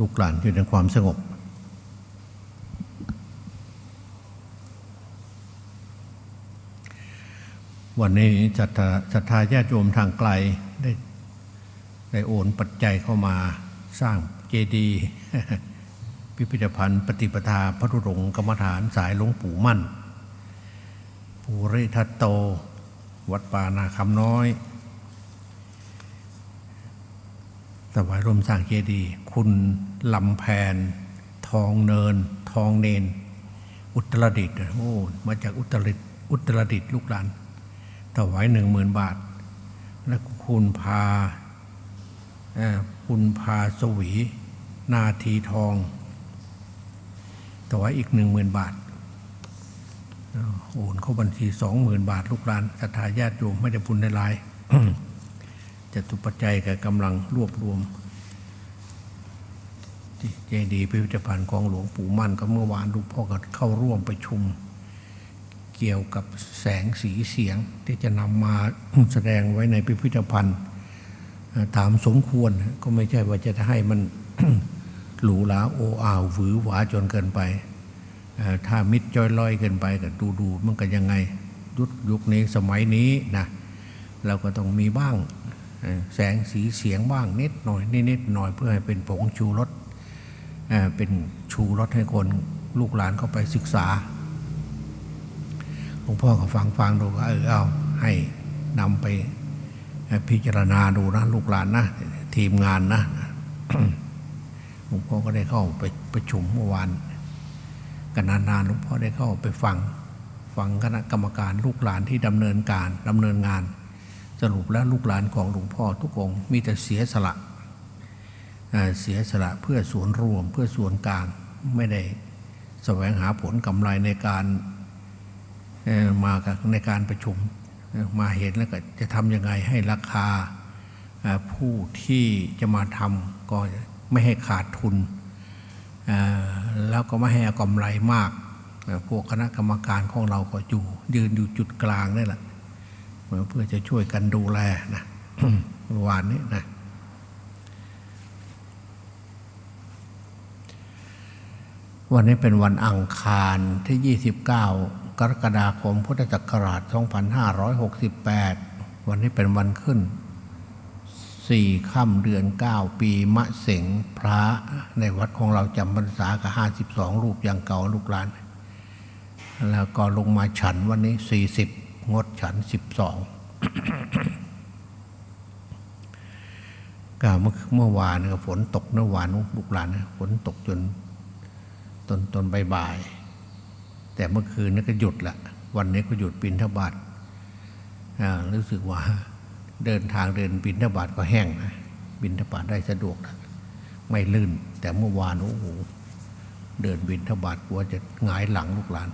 ลูกหลานอยู่ในความสงบวันนี้ศรัทธาศรัทธาญาติโยมทางไกลได้ได้โอนปัจจัยเข้ามาสร้างเจดีย์พิพิธภัณฑ์ ปฏิปทาพระธุรงค์กรรมฐานสายหลวงปู่มั่น ภูริทัตโต วัดป่านาคำน้อย ถวายร่วมสร้างเจดีย์คุณลำแพน ทองเนิน ทองเนน อุตรดิตโอ้มาจากอุตรดิตอุตรดิตลูกหลานถวายหนึ่งหมื่นบาท และคุณพาคุณพาสวี นาทีทองถวายอีกหนึ่งหมื่นบาทเอ่อโอนเข้าบัญชีสองหมื่นบาท ลูกหลานศรัทธาญาติโยมไม่ได้บุญในลาย จะตุปัจจัยกับกำลังรวบรวมเจดีย์พิพิธภัณฑ์ของหลวงปู่มั่นก็เมื่อวานลูกพ่อก็เข้าร่วมประชุม เกี่ยวกับแสงสีเสียงที่จะนำมาแสดงไว้ในพิพิธภัณฑ์ตามสมควรก็ไม่ใช่ว่าจะให้มันหรูหราโออาวหวือหวาจนเกินไป ถ้ามิดจอยลอยเกินไปก็ดูดูมันก็ยังไงยุคยุคนี้สมัยนี้นะเราก็ต้องมีบ้าง แสงสีเสียงบ้างนิดหน่อยนิดหน่อยเพื่อให้เป็นผงชูรสเอ่อเป็นชูรสให้คนลูกหลานเข้าไปศึกษาหลวงพ่อก็ฟังฟังดูก็เออเอาให้นำไปพิจารณาดูนะลูกหลานนะทีมงานนะหลวงพ่อก็ได้เข้าไปประชุมเมื่อวานกันนานๆหลวงพ่อได้เข้าไปฟังฟังคณะกรรมการลูกหลานที่ดำเนินการดำเนินงาน สรุปแล้วลูกหลานของหลวงพ่อทุกองมีแต่เสียสละเสียสละเพื่อส่วนรวมเพื่อส่วนกลางไม่ได้แสวงหาผลกำไรในการมากับในการประชุมมาเห็นแล้วก็จะทำยังไงให้ราคาผู้ที่จะมาทำก็ไม่ให้ขาดทุน แล้วก็ไม่ให้อากำไรมาก พวกคณะกรรมการของเราก็อยู่ยืนอยู่จุดกลางนี่แหละ เพื่อจะช่วยกันดูแลนะเมื่อวานนี้นะวันนี้เป็นวันอังคารที่ 29 กรกฎาคมพุทธศักราช 2568 วันนี้เป็นวันขึ้น 4 ค่ำเดือน 9 ปีมะเสงพระในวัดของเราจำพรรษากับ 52 รูปอย่างเก่าลูกหลาน แล้วก็ลงมาฉันวันนี้ 40 งดฉัน12ก็เมื่อเมื่อวานก็ฝนตกเมื่อวานลูกหลานฝนตกจนตนตนบ่ายๆแต่เมื่อคืนนี่ก็หยุดละวันนี้ก็หยุดบินทบาทอ่ารู้สึกว่าเดินทางเดินบินทบาทก็แห้งนะบินทบาทได้สะดวกนะไม่ลื่น แต่เมื่อวานโอ้โหเดินบินทบาทกลัวจะหงายหลังลูกหลาน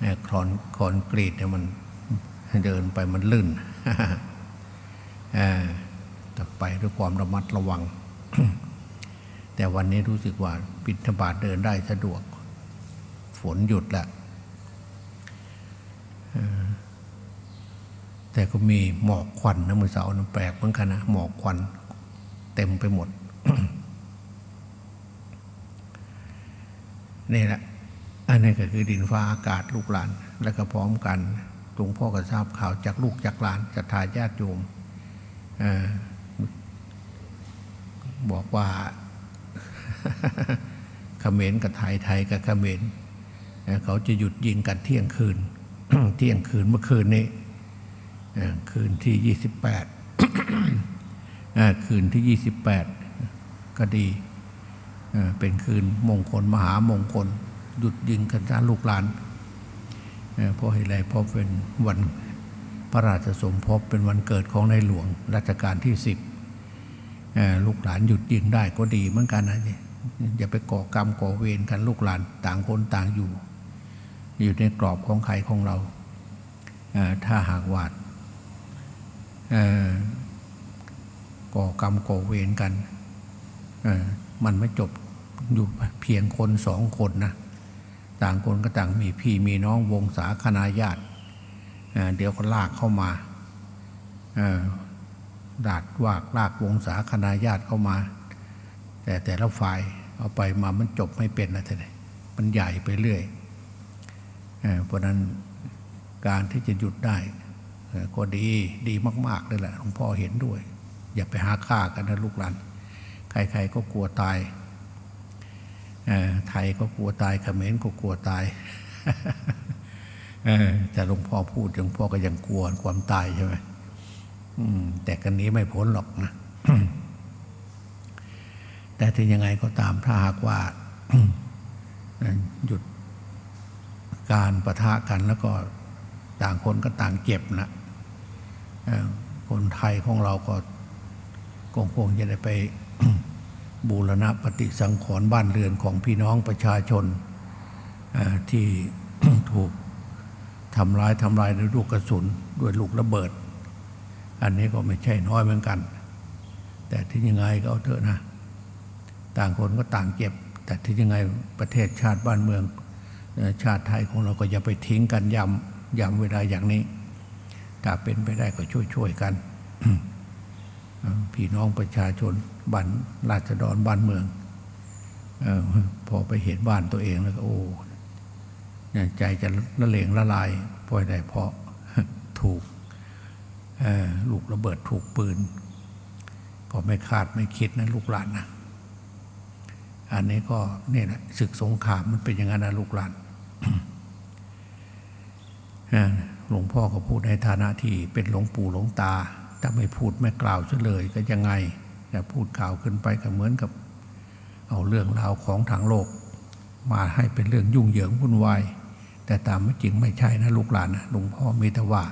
เอ่อคอนคอนกรีตเนี่ยมัน เดินไปมันลื่นเอ่อแต่ไปด้วยความระมัดระวัง แต่วันนี้รู้สึกว่าบิณฑบาตเดินได้สะดวก ฝนหยุดแล้วแต่ก็มีหมอกควันนะมือเสาร์นะแปลกเหมือนกันนะหมอกควันเต็มไปหมด นี่แหละ อันนี้ก็คือดินฟ้าอากาศลูกหลาน แล้วก็พร้อมกัน หลวงพ่อก็ทราบข่าวจากลูกจากหลานจากทายาติโยมอบอกว่าเขมรกับไทยไทยกับเขมรเอ่อเขาจะหยุดยิงกันเที่ยงคืน เที่ยงคืนเมื่อคืนนี้คืนที่ยี่สิบแปดคืนที่ยี่สิบแปดก็ดีเอ่อเป็นคืนมงคลมหามงคล หยุดยิงกันจ้าลูกหลาน เพราะเหตุไรเพราะเป็นวันพระราชสมภพเป็นวันเกิดของในหลวงรัชกาลที่สิบลูกหลานหยุดยิงได้ก็ดีเหมือนกันนะเนี่ยอย่าไปก่อกรรมก่อเวรกันลูกหลานต่างคนต่างอยู่ อยู่ในกรอบของใครของเรา ถ้าหากวาดก่อกรรมก่อเวรกันมันไม่จบอยู่เพียงคนสองคนนะ ต่างคนก็ต่างมีพี่มีน้องวงศาคณาญาติเดี๋ยวก็ลากเข้ามาดาดวากลากวงศาคณาญาติเข้ามา แต่แต่ละฝ่ายเอาไปมามันจบไม่เป็นนะท่านมันใหญ่ไปเรื่อยเอเพราะนั้นการที่จะหยุดได้ก็ดีดีมากๆเลยแหละหลวงพ่อเห็นด้วย อย่าไปหาฆ่ากันนะลูกหลานใครๆก็กลัวตาย ไทยก็กลัวตายเขมรก็กลัวตายแต่หลวงพ่อพูดหลวงพ่อก็ยังกลัวความตายใช่ไหมแต่กันนี้ไม่พ้นหรอกนะแต่ถึงยังไงก็ตามถ้าหากว่าหยุดการประทะกันแล้วก็ต่างคนก็ต่างเจ็บนะคนไทยของเราก็คงคงจะได้ไป บูรณะปฏิสังขรณ์บ้านเรือนของพี่น้องประชาชนที่ถูกทำร้ายทำลายด้วยลูกกระสุนด้วยลูกระเบิด อันนี้ก็ไม่ใช่น้อยเหมือนกัน แต่ที่ยังไงก็เอาเถอะนะ ต่างคนก็ต่างเจ็บ แต่ที่ยังไงประเทศชาติบ้านเมือง ชาติไทยของเราก็อย่าไปทิ้งกันย้ำย้ำเวลาอย่างนี้ถ้าเป็นไปได้ก็ช่วยช่วยๆกัน พี่น้องประชาชน บ้านราษฎรบ้านเมืองออพอไปเห็นบ้านตัวเองแล้วก็โอ้ใจจะละเลงละลายเพราะอะไรเพราะถูกลูกระเบิดถูกปืน ก็ไม่คาดไม่คิดนะลูกหลานนะอันนี้ก็เนี่ยนะศึกสงครามมันเป็นอย่างนั้นนะลูกหลานหลวงพ่อก็พูดในฐานะที่เป็นหลวงปู่หลวงตาถ้าไม่พูดไม่กล่าวเฉลยก็ยังไง แต่พูดกล่าวขึ้นไปก็เหมือนกับ เอาเรื่องราวของทางโลก มาให้เป็นเรื่องยุ่งเหยิงวุ่นวายแต่ตามไม่จริงไม่ใช่นะลูกหลานนะหลวงพ่อมีแต่ว่า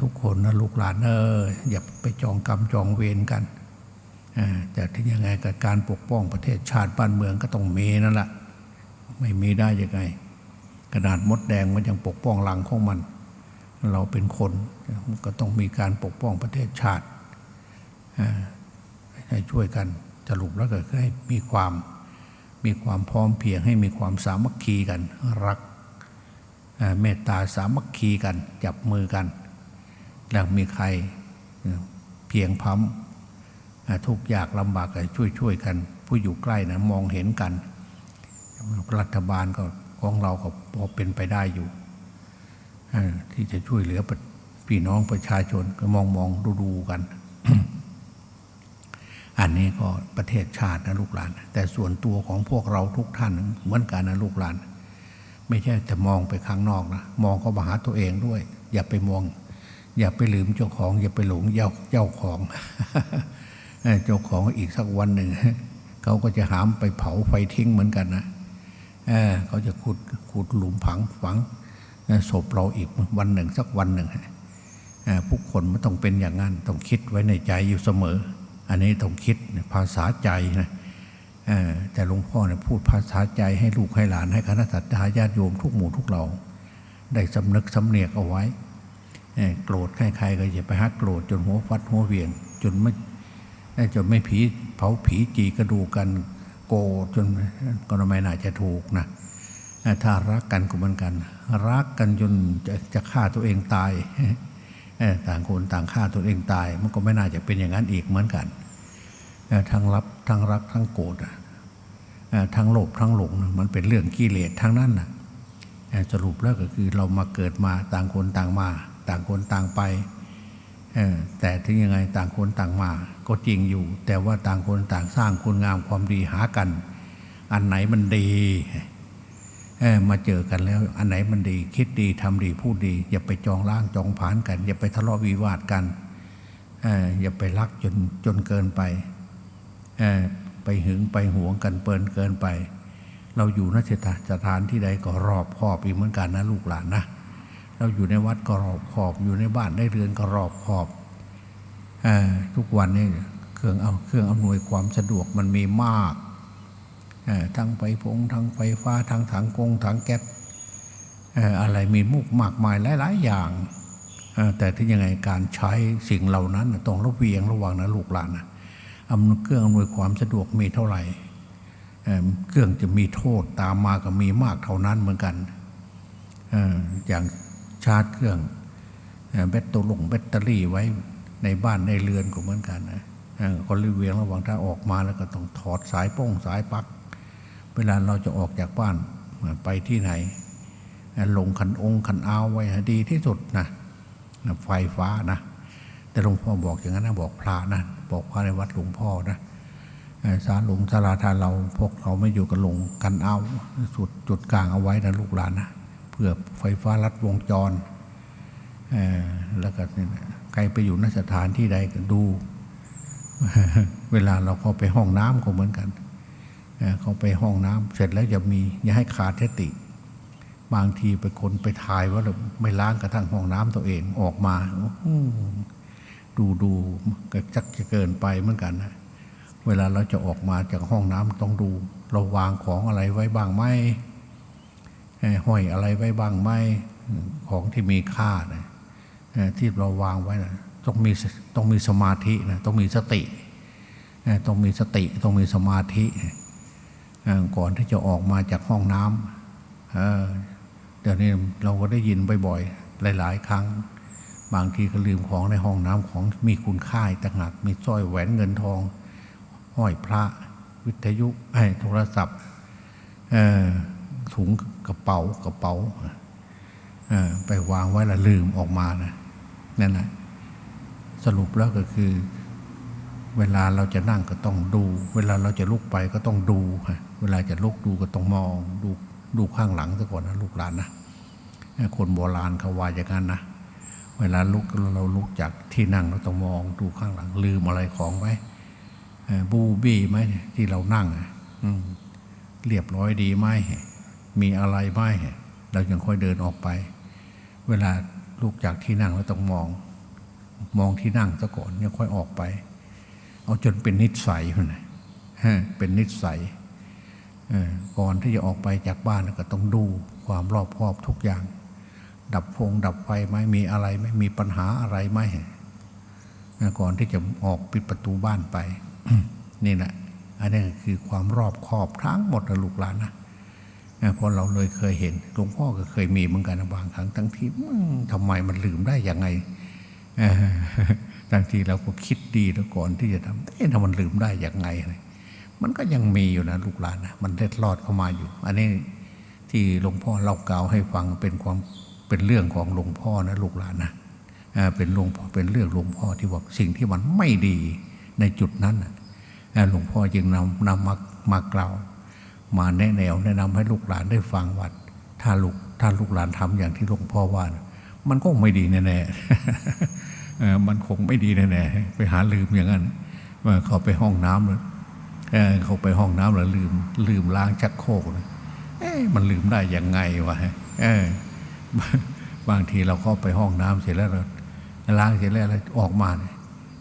ทุกคนนะลูกหลานเอออย่าไปจองกรรมจองเวรกันแต่ถึงยังไงกับการปกป้องประเทศชาติบ้านเมืองก็ต้องมีนั่นแหละไม่มีได้ยังไงขนาดมดแดงมันยังปกป้องหลังของมัน เราเป็นคนก็ต้องมีการปกป้องประเทศชาติ ให้ช่วยกันสรุปแล้วก็คือให้มีความมีความพร้อมเพียงให้มีความสามัคคีกัน รักเมตตาสามัคคีกัน จับมือกัน แล้วมีใครเพียงพร้ำทุกยากลำบากก็ช่วยช่วยกัน ผู้อยู่ใกล้นะมองเห็นกัน รัฐบาลก็ของเราก็พอเป็นไปได้อยู่ที่จะช่วยเหลือพี่น้องประชาชนก็มองมองดูดูกัน อันนี้ก็ประเทศชาตินะลูกหลาน แต่ส่วนตัวของพวกเราทุกท่านเหมือนกันนะลูกหลาน ไม่ใช่แต่มองไปข้างนอกนะมองก็มาหาตัวเองด้วย อย่าไปมอง อย่าไปลืมเจ้าของ อย่าไปหลงเจ้าเจ้าของ เจ้าของอีกสักวันหนึ่งเขาก็จะหามไปเผาไฟทิ้งเหมือนกันนะเเขาจะขุดขุดหลุมผังฝังศพเราอีกวันหนึ่งสักวันหนึ่งผู้คนมันต้องเป็นอย่างนั้นต้องคิดไว้ในใจอยู่เสมอ อันนี้ต้องคิดภาษาใจนะแต่หลวงพ่อเนี่ยพูดภาษาใจให้ลูกให้หลานให้คณะสัตยาญาติโยมทุกหมู่ทุกเหล่าได้สำนึกสำเนียกเอาไว้โกรธใครๆก็อย่าไปฮักโกรธจนหัวฟัดหัวเวียง จนไม่จนไม่ผีเผาผีจีกระดูกันโกรธจนก็ไม่น่าจะถูกนะถ้ารักกันก็เหมือนกัน รักกันจนจะจะฆ่าตัวเองตาย ต่างคนต่างฆ่าตัวเองตาย มันก็ไม่น่าจะเป็นอย่างนั้นอีกเหมือนกันทั้งรับทั้งรักทั้งโกรธทั้งโลภทั้งหลงมันเป็นเรื่องกิเลสทั้งนั้นนะสรุปแล้วก็คือเรามาเกิดมาต่างคนต่างมา ต่างคนต่างไปแต่ถึงยังไงต่างคนต่างมา ก็จริงอยู่ แต่ว่าต่างคนต่างสร้างคุณงามความดีหากัน อันไหนมันดี มาเจอกันแล้ว อันไหนมันดี คิดดีทำดีพูดดี อย่าไปจองล่างจองผานกัน อย่าไปทะเลาะวิวาทกันอย่าไปรักจนจนเกินไปไปหึงไปหวงกันเปินเกินไป เราอยู่นสถานที่ใดก็รอบคอบอีกเหมือนกันนะลูกหลานนะเราอยู่ในวัดก็รอบขอบอยู่ในบ้านได้เรือนก็รอบขอบอทุกวันนี้เครื่องเอาเครื่องอำนวยความสะดวกมันมีมาก ทั้งไฟฟงทั้งไฟฟ้าทั้งถังกงถังแก๊สอะไรมีมุกมากมายหลาย ๆ อย่าง แต่ที่ยังไงการใช้สิ่งเหล่านั้นต้องระเวียงระวังนะลูกหลานนะอำนวยเครื่องอำนวยความสะดวกมีเท่าไหร่เครื่องจะมีโทษตามมาก็มีมากเท่านั้นเหมือนกันอย่างชาร์จเครื่องแบตตอรี่แบตเตอรี่ไว้ในบ้านในเรือนก็เหมือนกันนะเอ่อคนริเวียงระว่างถ้าออกมาแล้วก็ต้องถอดสายป้องสายปลั๊ก เวลาเราจะออกจากบ้านไปที่ไหน ลงคันองค์คันเอาไว้ดีที่สุดนะไฟฟ้านะ แต่หลวงพ่อบอกอย่างนั้นนะบอกพระนะบอกพระในวัดหลวงพ่อนะสารหลวงสาราทานเราพวกเขาไม่อยู่กันลงกันเอาจุดจุดกลางเอาไว้นะลูกหลานนะเพื่อไฟฟ้าลัดวงจรแล้วก็ใครไปอยู่นสถานที่ใดก็ดู เวลาเราเข้าไปห้องน้ำก็เหมือนกัน เขาไปห้องน้ำเสร็จแล้วอย่ามี อย่าให้ขาดสติ บางทีไปคนไปถ่ายว่าเราไม่ล้างกระทั่งห้องน้ำตัวเองออกมาดูดูก็จักจะเกินไปเหมือนกันนะเวลาเราจะออกมาจากห้องน้ำต้องดู เราวางของอะไรไว้บ้างไหมห้อยอะไรไว้บ้างไหมของที่มีค่านะที่เราวางไว้นะต้องมีต้องมีสมาธินะต้องมีสติ ต้องมีสติต้องมีสมาธิ ก่อนที่จะออกมาจากห้องน้ำเดี๋ยวนี้เราก็ได้ยินบ่อยๆหลาย ๆ ครั้ง บางทีก็ลืมของในห้องน้ำของมีคุณค่าต่างหากมีสร้อยแหวนเงินทอง ห้อยพระวิทยุโทรศัพท์ถุงกระเป๋ากระเป๋าไปวางไว้ละลืมออกมานะนั่นแหละสรุปแล้วก็คือ เวลาเราจะนั่งก็ต้องดู เวลาเราจะลุกไปก็ต้องดูฮะ เวลาจะลุกดูก็ต้องมองดูดูข้างหลังซะก่อนนะลูกหลานนะคนโบราณเขาว่าอย่างนั้นนะเวลาลุกเราลุกจากที่นั่งเราต้องมองดูข้างหลัง ลืมอะไรของไว้บูบี้ไหมที่เรานั่งอืเรียบร้อยดีไหมมีอะไรไหมเรายังค่อยเดินออกไป เวลาลุกจากที่นั่งเราต้องมอง มองที่นั่งซะก่อนยังค่อยออกไป เอาจนเป็นนิสัยมันนะเป็นนิสัย ก่อนที่จะออกไปจากบ้านก็ต้องดูความรอบคอบทุกอย่าง ดับพงดับไฟไหมมีอะไรไหมมีปัญหาอะไรไหมก่อนที่จะออกปิดประตูบ้านไป นี่แหละอันนี้คือความรอบคอบทั้งหมดนะลูกหลานนะเอ่อเพราะเราเลยเคยเห็นหลวงพ่อก็เคยมีเหมือนกันบางครั้งทั้งที่อืมทำไมมันลืมได้ยังไงบางทีเราก็คิดดีแล้วก่อนที่จะทำเอ๊ะถ้ามันลืมได้ยังไงอะไร มันก็ยังมีอยู่นะลูกหลานนะมันเล็ดลอดเข้ามาอยู่ อันนี้ที่หลวงพ่อเล่ากล่าวให้ฟังเป็นความเป็นเรื่องของหลวงพ่อนะลูกหลานนะเป็นหลวงพ่อเป็นเรื่องหลวงพ่อที่ว่าสิ่งที่มันไม่ดีในจุดนั้นนะหลวงพ่อจึงนำนำมามากล่าว มาแนะแนวแนะนำให้ลูกหลานได้ฟังว่าถ้าลูกถ้าลูกหลานทำอย่างที่หลวงพ่อว่านะมันก็ไม่ดีแน่ๆมันคงไม่ดีแน่ๆไปหาลืมอย่างนั้นเมื่อเขาไปห้องน้ำเลย เออเขาไปห้องน้ำแล้วลืม ลืมล้างชักโครกนะเอ๊ะมันลืมได้ยังไงวะเออบางทีเราเข้าไปห้องน้ำเสร็จแล้วเราล้างเสร็จแล้วเรออกมาเนี่ย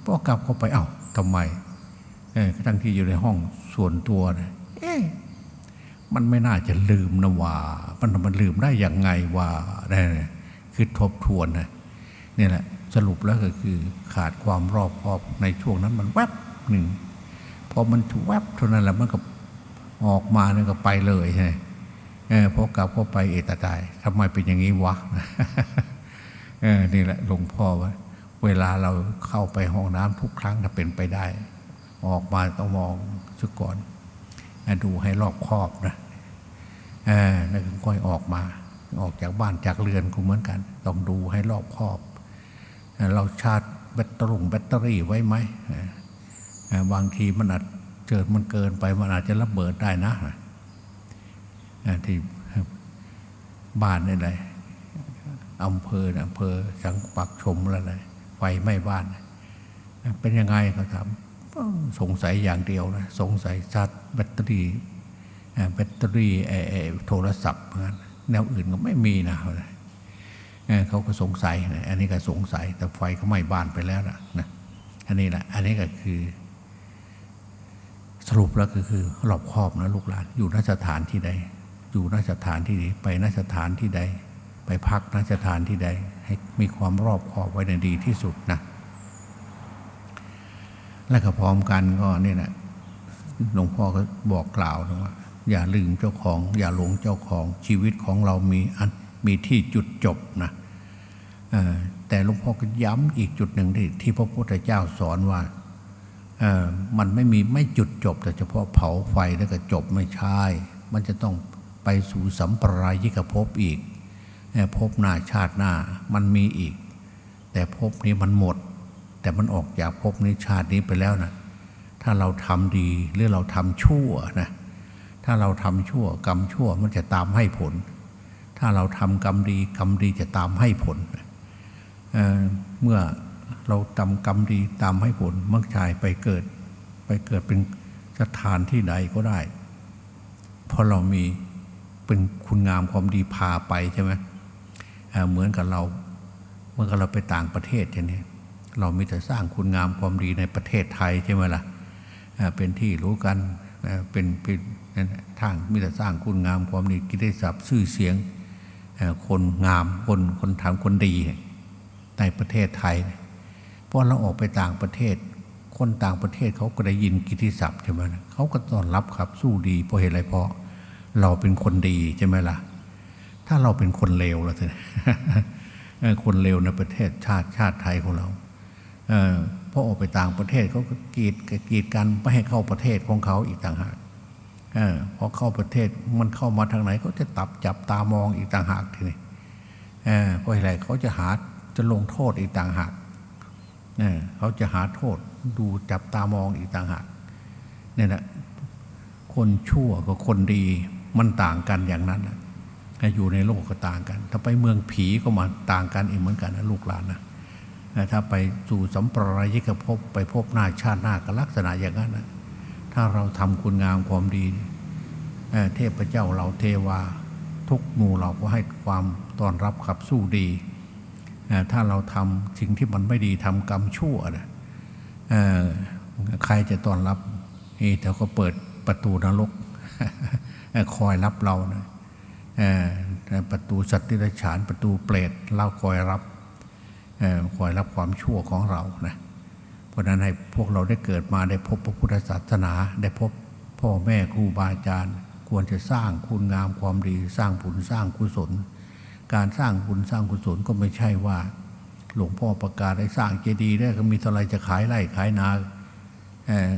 พอกลับเข้าไปเอ้าทำไมเออทั้งที่อยู่ในห้องส่วนตัวเนะเอ๊ะมันไม่น่าจะลืมนะว่ามันมันลืมได้ยังไงว่าได้คือทบทวนนะนี่แหละสรุปแล้วก็คือขาดความรอบคอบในช่วงนั้นมันแวบหนึ่ง พอมันแวบเท่านั้นแหละมันก็ออกมาเนี่ยก็ไปเลยใช่ไหมเออพอกลับเข้าไปเอตตายทำไมเป็นอย่างนี้วะเออนี่แหละหลวงพ่อว่า เวลาเราเข้าไปห้องน้ำทุกครั้งถ้าเป็นไปได้ ออกมาต้องมองซะก่อนอดูให้รอบครอบนะเออแล้วค่อยออกมา ออกจากบ้านจากเรือนก็เหมือนกัน ต้องดูให้รอบครอบ เราชาร์จแบตเตอรี่แบตเตอรี่ไว้ไหม บางทีมันอาจเกิดมันเกินไปมันอาจจะระเบิดได้นะที่บ้านนี่แหละอำเภออำเภอสังปักชมแล้วเลยไฟไหม้บ้าน เป็นยังไงเขาถามสงสัยอย่างเดียวนะสงสัยชาร์จแบตเตอรี่แบตเตอรี่เอ่อเอ่อโทรศัพท์แนวอื่นก็ไม่มีนะเขาก็สงสัย อันนี้ก็สงสัยแต่ไฟก็ไหม้บ้านไปแล้วนะอันนี้แหละอันนี้ก็คือ สรุปแล้วก็คือรอบครอบนะลูกหลาน อยู่นสถานที่ใด อยู่นสถานที่ใดไปนสถานที่ใด ไปพักนสถานที่ใด ให้มีความรอบครอบไว้ในดีที่สุดนะและก็พร้อมกันก็นี่แหละหลวงพ่อก็บอกกล่าวนะว่า อย่าลืมเจ้าของ อย่าหลงเจ้าของชีวิตของเรามีอันมีที่จุดจบนะแต่หลวงพ่อก็ย้ำอีกจุดหนึ่งที่ที่พระพุทธเจ้าสอนว่า มันไม่มีไม่จุดจบ แต่เฉพาะเผาไฟแล้วก็จบไม่ใช่ มันจะต้องไปสู่สัมปรายิกภพอีกภพหน้าชาติหน้ามันมีอีก แต่ภพนี้มันหมด แต่มันออกจากภพนี้ชาตินี้ไปแล้วนะถ้าเราทำดีหรือเราทำชั่วนะถ้าเราทำชั่วกรรมชั่วมันจะตามให้ผล ถ้าเราทำกรรมดีกรรมดีจะตามให้ผลเเมื่อ เราทำกรรมดีตามให้ผลเมักชายไปเกิด ไปเกิดเป็นสถานที่ใดก็ได้ เพราะเรามีเป็นคุณงามความดีพาไปใช่ไหมเเหมือนกับเราเมื่อเราไปต่างประเทศอย่างนี้เรามีแต่สร้างคุณงามความดีในประเทศไทยใช่ไหมล่ะเเป็นที่รู้กันเเป็นเป็นทางมีแต่สร้างคุณงามความดีกิตติศัพท์ชื่อเสียงคนงามคนคนทำคนดีในประเทศไทย พราะเราออกไปต่างประเทศ คนต่างประเทศเขาก็ได้ยินกิติศัพท์ใช่ไหมเขาก็ต้อนรับครับสู้ดีเพราะเหตุอะไรเพราะเราเป็นคนดีใช่ไหมล่ะ ถ้าเราเป็นคนเลวล้วทีนี้เออคนเลวในประเทศชาติชาติไทยของเราเออพอออกไปต่างประเทศเขาก็กีดกีดกันไม่ให้เข้าประเทศของเขาอีกต่างหากเออพอเข้าประเทศมันเข้ามาทางไหนเขาจะตับจับตามองอีกต่างหากทีนี้เออเพราะอะไรเขาจะหาจะลงโทษอีกต่างหาก เออเขาจะหาโทษดูจับตามองอีกต่างหากเนี่ยนะคนชั่วกับคนดีมันต่างกันอย่างนั้นนะอยู่ในโลกก็ต่างกัน ถ้าไปเมืองผีก็มาต่างกันอีกเหมือนกันนะลูกหลานนะถ้าไปสู่สัมปรายิกภพไปพบหน้าชาติหน้าก็ลักษณะอย่างนั้นนะถ้าเราทำคุณงามความดีเเทพเจ้าเราเทวา ทุกหมู่เราก็ให้ความต้อนรับขับสู้ดี ถ้าเราทำสิ่งที่มันไม่ดีทำกรรมชั่วนะเอ่อใครจะต้อนรับเฮ้แต่ก็เปิดประตูนรกคอยรับเรานะเอ่อประตูสัตว์ที่ไรฉานประตูเปรตเราคอยรับคอยรับความชั่วของเรานะเพราะนั้นให้พวกเราได้เกิดมาได้พบพระพุทธศาสนา ได้พบพ่อแม่ครูบาอาจารย์ ควรจะสร้างคุณงามความดี สร้างบุญสร้างกุศล การสร้างบุญสร้างกุศลก็ไม่ใช่ว่า หลวงพ่อประกาศให้สร้างเจดีย์ได้ก็มีเท่าไรจะขายไร่ขายนาเออ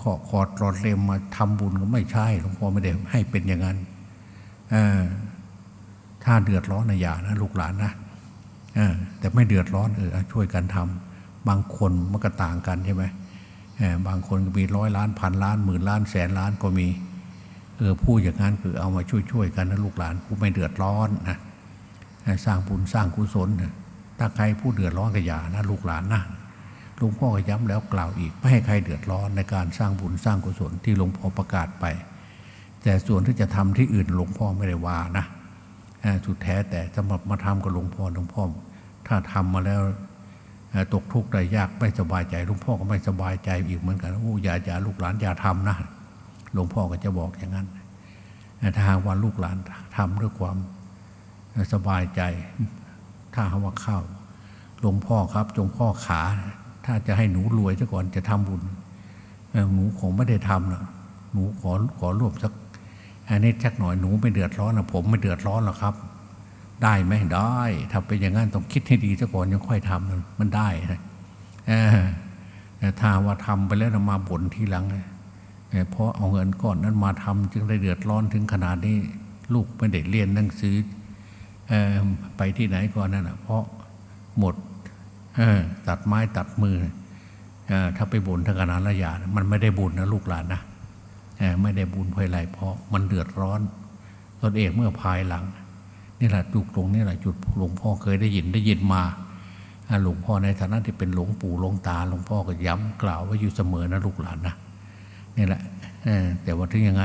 ขอขอดรอดเล็มมาทำบุญก็ไม่ใช่ หลวงพ่อไม่ได้ให้เป็นอย่างนั้นเออถ้าเดือดร้อนนะอย่านะลูกหลานนะเออแต่ไม่เดือดร้อนเออช่วยกันทำบางคนมันก็ต่างกันใช่ไหมเออบางคนก็มีร้อยล้านพันล้านหมื่นล้านแสนล้านก็มีเออพูดอย่างนั้นคือเอามาช่วยๆกันนะลูกหลานผู้ไม่เดือดร้อนนะ สร้างบุญสร้างกุศลนะถ้าใครผู้เดือดร้อนก็อย่านะลูกหลานนะหลวงพ่อก็ย้ำแล้วกล่าวอีก ไม่ให้ใครเดือดร้อนในการสร้างบุญสร้างกุศลที่หลวงพ่อประกาศไป แต่ส่วนที่จะทำที่อื่นหลวงพ่อไม่ได้ว่านะสุดแท้แต่จะมามาทำกับหลวงพ่อหลวงพ่อ ถ้าทำมาแล้วตกทุกข์ได้ยากไม่สบายใจหลวงพ่อก็ไม่สบายใจอีกเหมือนกันโอ้อย่าอย่าลูกหลานอย่าทำนะหลวงพ่อก็จะบอกอย่างนั้นถ้าหากว่าลูกหลานทำด้วยความ สบายใจ ถ้าหาว่าเข้าหลวงพ่อครับหลวงพ่อขา ถ้าจะให้หนูรวยซะก่อนจะทำบุญเอ่หนูคงไม่ได้ทำนะหนูขอขอรวบสักอันนี้ชักหน่อยหนูไม่เดือดร้อนนะผมไม่เดือดร้อนหรอกครับ ได้ไหมได้ถ้าเป็นอย่างนั้นต้องคิดให้ดีซะก่อนยังค่อยทำมันได้นะเออแต่ถ้าว่าทำไปแล้วมาบ่นทีหลังเพราะเอาเงินก้อนนั้นมาทำจึงได้เดือดร้อนถึงขนาดนี้ ลูกไม่ได้เรียนหนังสือ ไปที่ไหนก่อนนั่นนะเพราะหมดตัดไม้ตัดมืออถ้าไปบ่นทางขนาดระยะมันไม่ได้บุญนะลูกหลานนะไม่ได้บุญเพราะอะไรเพราะมันเดือดร้อนตนเองเมื่อภายหลังนี่แหละจุดตรงนี้แหละจุดหลวงพ่อเคยได้ยินได้ยินมาหลวงพ่อในฐานะที่เป็นหลวงปู่หลวงตาหลวงพ่อก็ย้ำกล่าวไว้อยู่เสมอนะลูกหลานนะนี่แหละแต่ว่าถึงยังไง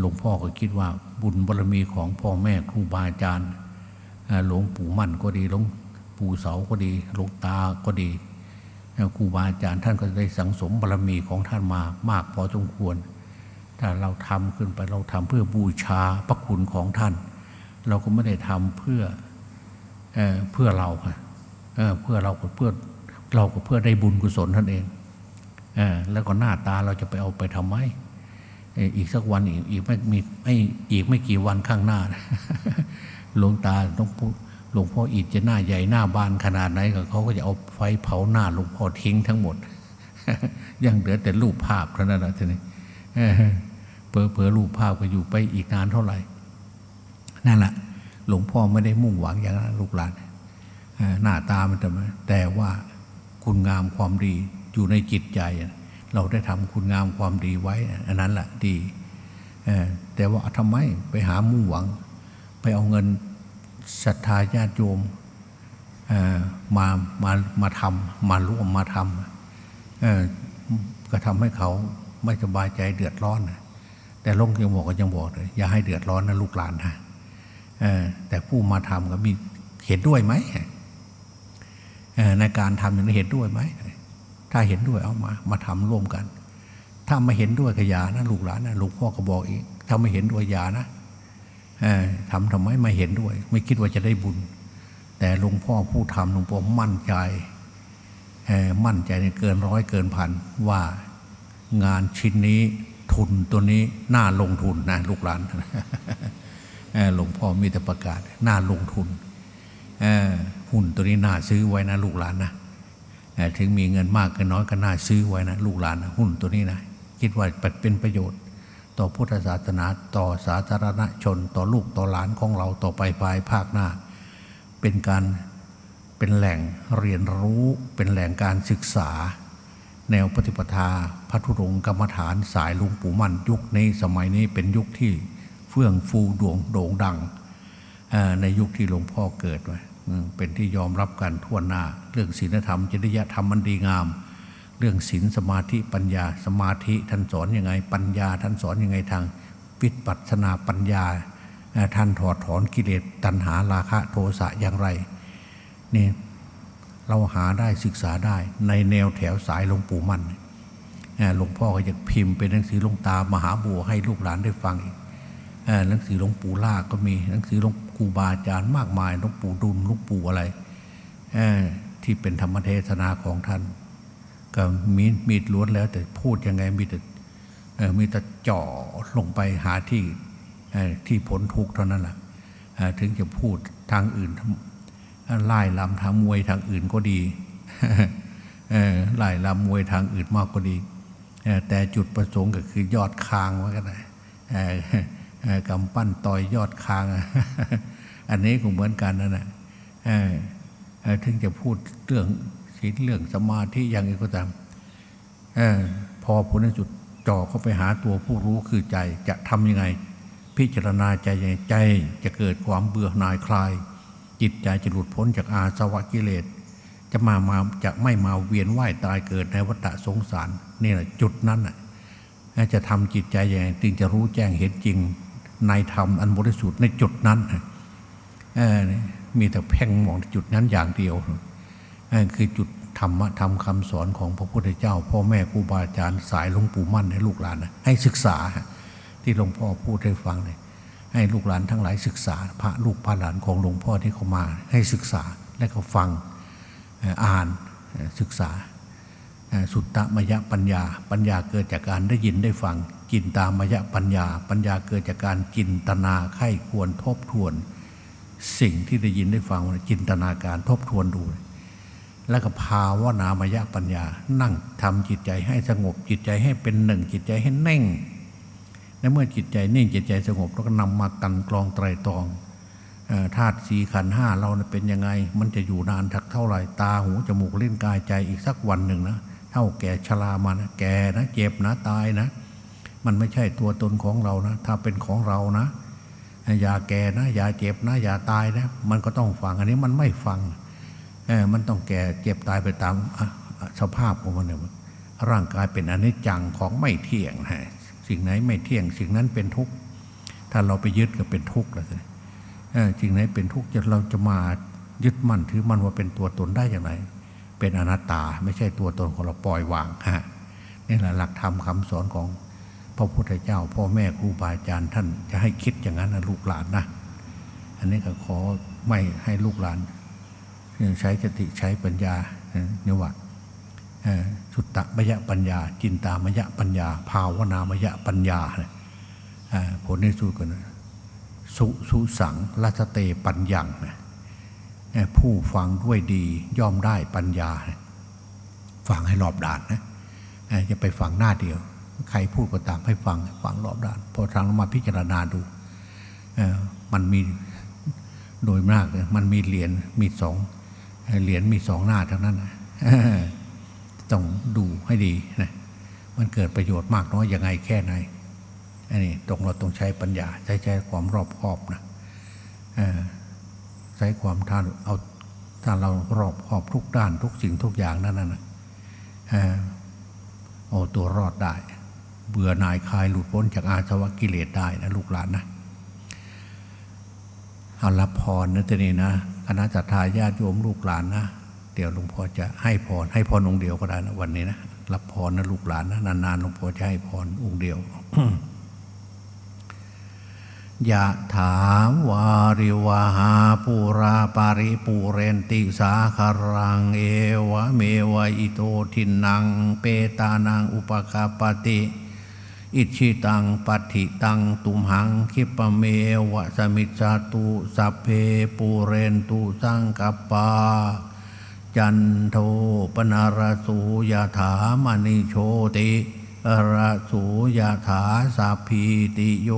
หลวงพ่อก็คิดว่าบุญบารมีของพ่อแม่ครูบาอาจารย์หลวงปู่มั่นก็ดีหลวงปู่เสาก็ดีหลวงตาก็ดีครูบาอาจารย์ท่านก็ได้สังสมบารมีของท่านมามากพอสมควร ถ้าเราทำขึ้นไปเราทำเพื่อบูชาพระคุณของท่าน เราก็ไม่ได้ทำเพื่อเออเพื่อเราค่ะเเพื่อเราก็เพื่อเราก็เพื่อได้บุญกุศลท่านเองเออแล้วก็หน้าตาเราจะไปเอาไปทำไม อีกสักวันอีกอีกไม่มีไม่อีกไม่กี่วันข้างหน้าหลวงตาต้องพูดหลวงพ่ออิฐจะหน้าใหญ่หน้าบานขนาดไหนก็เขาก็จะเอาไฟเผาหน้าหลวงพ่อทิ้งทั้งหมด ยังเหลือแต่รูปภาพเท่านั้นแหละทีนี้เผลอเผลอรูปภาพก็อยู่ไปอีกนานเท่าไหร่นั่นแหละหลวงพ่อไม่ได้มุ่งหวังอย่างนั้นลูกหลานหน้าตามันแต่แต่ว่าคุณงามความดีอยู่ในจิตใจ เราได้ทำคุณงามความดีไว้ อันนั้นแหละดีแต่ว่าทำไมไปหามุ่งหวัง ไปเอาเงินศรัทธาญาติโยมมามามาทำมาร่วมมาทำก็ทำให้เขาไม่สบายใจเดือดร้อนแต่ลงยังบอกก็ยังบอกเลยอย่าให้เดือดร้อนนะลูกหลานนะแต่ผู้มาทำก็มีเห็นด้วยไหมในการทำอย่างนี้เห็นด้วยไหม ถ้าเห็นด้วยเอามา มาทำร่วมกัน ถ้าไม่เห็นด้วยก็อย่านะลูกหลานนะลูกพ่อก็บอกอีก ถ้าไม่เห็นด้วยยานะเออทำทำไมไม่เห็นด้วย ไม่คิดว่าจะได้บุญ แต่หลวงพ่อผู้ทำหลวงพ่อมั่นใจมั่นใจในเกินร้อยเกินพันว่างานชิ้นนี้ทุนตัวนี้น่าลงทุนนะลูกหลานหลวงพ่อมีแต่ประกาศน่าลงทุนหุ้นตัวนี้น่าซื้อไว้นะลูกหลานนะ ถึงมีเงินมากเกินน้อยก็น่าซื้อไว้นะลูกหลานนะหุ้นตัวนี้นะคิดว่าเป็นประโยชน์ ต่อพุทธศาสนาต่อสาธารณชน ต่อลูกต่อหลานของเราต่อไปภายภาคหน้า เป็นการเป็นแหล่งเรียนรู้เป็นแหล่งการศึกษา แนวปฏิปทาพระธุดงกรรมฐานสายหลุงปู่มั่นยุคนี้สมัยนี้เป็นยุคที่เฟื่องฟูดวงโด่งดังในยุคที่หลวงพ่อเกิดไว้ เป็นที่ยอมรับกันทั่วหน้า เรื่องศีลธรรมจริยธรรมมันดีงาม เรื่องศีลสมาธิปัญญา สมาธิท่านสอนยังไง ปัญญาท่านสอนยังไงทางวิปัสสนาปัญญา ท่านถอดถอนกิเลสตัณหาราคะโทสะอย่างไรนี่เราหาได้ศึกษาได้ในแนวแถวสายหลวงปู่มั่นหลวงพ่อก็จะพิมพ์เป็นหนังสือหลวงตามหาบัวให้ลูกหลานได้ฟังอีกหนังสือหลวงปู่ล่าก็มีหนังสือหลวง ครูบาอาจารย์มากมายหลวงปู่ดุลหลวงปู่อะไรที่เป็นธรรมเทศนาของท่าน ก็มีมีดล้วนแล้วแต่พูดยังไงมีแต่มีแต่จ่อลงไปหาที่ที่ผลทุกข์เท่านั้นแหละถึงจะพูดทางอื่นไล่ลำทางมวยทางอื่นก็ดีไล่ลำมวยทางอื่นมากก็ดี แต่จุดประสงค์ก็คือยอดคางว่ากันนะ กำปั้นต่อยยอดคาง อันนี้ก็เหมือนกันนั่นแหละถึงจะพูดเรื่องศีลเรื่องสมาธิอย่างไรก็ตามอพอผลในสุดจ่อเข้าไปหาตัวผู้รู้คือใจจะทำยังไง พิจารณาใจยังไงใจจะเกิดความเบื่อหน่ายคลาย จิตใจจะหลุดพ้นจากอาสวะกิเลส จะมามาจะไม่มาเวียนว่ายตายเกิดในวัฏสงสารนี่แหละจุดนั้นจะทำจิตใจย่างไรจึงจะรู้แจ้งเห็นจริง ในธรรมอันบริสุทธิ์ในจุดนั้นมีแต่เพ่งมองจุดนั้นอย่างเดียวคือจุดธรรมะธรรมคำสอนของพระพุทธเจ้า พ่อแม่ครูบาอาจารย์สายหลวงปู่มั่นให้ลูกหลานให้ศึกษาที่หลวงพ่อพูดให้ฟังเลยให้ลูกหลานทั้งหลายศึกษา พระลูกพระหลานของหลวงพ่อที่เขามา ให้ศึกษาและก็ฟังอ่านศึกษา สุตตมยปัญญา ปัญญาเกิดจากการได้ยินได้ฟัง จินตามยปัญญา ปัญญาเกิดจากการจินตนาไข้ควรทบทวน สิ่งที่ได้ยินได้ฟังจินตนาการทบทวนดู แล้วก็ภาวนามยปัญญา นั่งทำจิตใจให้สงบจิตใจให้เป็นหนึ่ง จิตใจให้แน่งและเมื่อจิตใจนิ่งจิตใจสงบแล้วก็นำมากันกรองไตรตรองธาตุสีขันห้าเราเป็นยังไง มันจะอยู่นานทักเท่าไหร่ตาหูจมูกเล่นกายใจอีกสักวันหนึ่งนะ ท่าแก่ชรามานะแก่นะเจ็บนะตายนะ มันไม่ใช่ตัวตนของเรานะ ถ้าเป็นของเรานะอย่าแก่นะ อย่าเจ็บนะ อย่าตายนะ มันก็ต้องฟังอันนี้มันไม่ฟังเออมันต้องแก่เจ็บตายไปตามสภาพของมันเนี่ยร่างกายเป็นอนิจจังของไม่เที่ยงฮะสิ่งไหนไม่เที่ยง สิ่งนั้นเป็นทุกข์ถ้าเราไปยึดก็เป็นทุกข์แล้วสิสิ่งไหนเป็นทุกข์จะเราจะมายึดมั่นถือมั่นว่าเป็นตัวตนได้อย่างไร เป็นอนัตตา ไม่ใช่ตัวตนของเราปล่อยวางฮะนี่แหละหลักธรรมคำสอนของพระพุทธเจ้า พ่อแม่ครูบาอาจารย์ท่านจะให้คิดอย่างนั้นนะลูกหลานนะอันนี้ก็ขอไม่ให้ลูกหลานใช้สติใช้ปัญญาเนี่ยว่าสุตตมยปัญญา จินตามยปัญญา ภาวนามยปัญญาเนี่ยเอ่อผลในสุดกันสุสุสังรัสเตปัญญังนะ ผู้ฟังด้วยดีย่อมได้ปัญญา ฟังให้รอบด้านนะเอ่อจะไปฟังหน้าเดียว ใครพูดก็ตามให้ฟังฟังรอบด้านพอทางเรามาพิจารณาดูมันมีโดยมากเนี่ยมันมีเหรียญมีสองเหรียญมีสองหน้าทั้งนั้นต้องดูให้ดีนะมันเกิดประโยชน์มากน้อยยังไงแค่ไหนอันนี้ตรงเราต้องใช้ปัญญาใช้ใช้ความรอบคอบนะ ใช้ความท่านเอาถ้าเรารอบคอบทุกด้านทุกสิ่งทุกอย่างนั่นนะเอ่อเอาตัวรอดได้ เบื่อหน่ายคลายหลุดพ้นจากอาสวะกิเลสได้นะลูกหลานนะเอารับพรนะทีนี้นะคณะจัตตาญาติโยมลูกหลานนะเดี๋ยวหลวงพ่อจะให้พรให้พรองค์เดียวก็ได้นะวันนี้นะรับพรนะลูกหลานนะนานๆหลวงพ่อจะให้พรองค์เดียว ยะถาวาริวหาปูราปาริปูเรนติสาคารังเอวะเมวะอิโตทินังเปตานังอุปกาปติ อิชิตังปัฏฐิตังตุมหังคิปะเมวะสมิจจตุสัพเพปูเรนตุสังกปปาจันโทปนารสูยถามณิโชติ ระสูยถาสัพพีติโย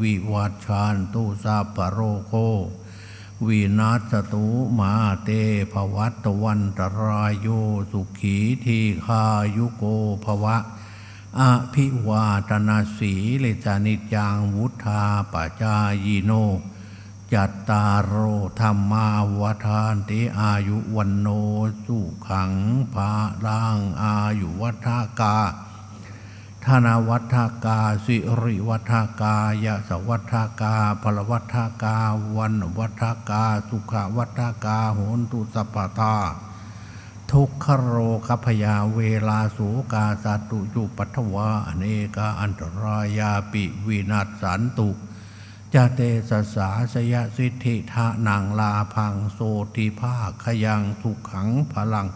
วิวัชชานตุสัพโรโค วินาศตุมาเตภวัตวันตรายโยสุขีทีคายุโกภวะอภิวาตนาสีเลจานิจังวุธาปจายโน จัตตารโอธรรมาวทานติอายุวันโนสุขังภาลังอายุวัฏกา ธนวัฏกา สิริวัฏกายะสวัฏกาพลวัฏกา วันวัฏกา สุขวัฏกาโหนตุสัพพทาทุกขโรคพยาเวลาสูกาสัตุจุปัทวาเนกาอันตรายาปิวินาศสันตุจเตสสาสยสิทธิทะนางลาพังโสติภาคยังสุขังพลัง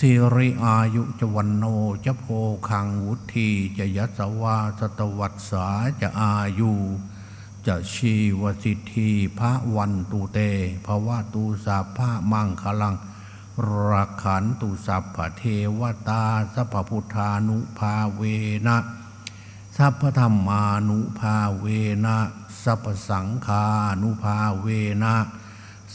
สิริอายุจวันโนจะโพคังวุธีจะยัสวาสตวัตสาจะอายุจะชีวสิทธิพระวันตุเตภวะตูสัพพะมังคลังรักขันตุสัพพเทวตาสัพพพุทธานุภาเวนะสัพพธรรมานุภาเวนะสัพพสังฆานุภาเวนะ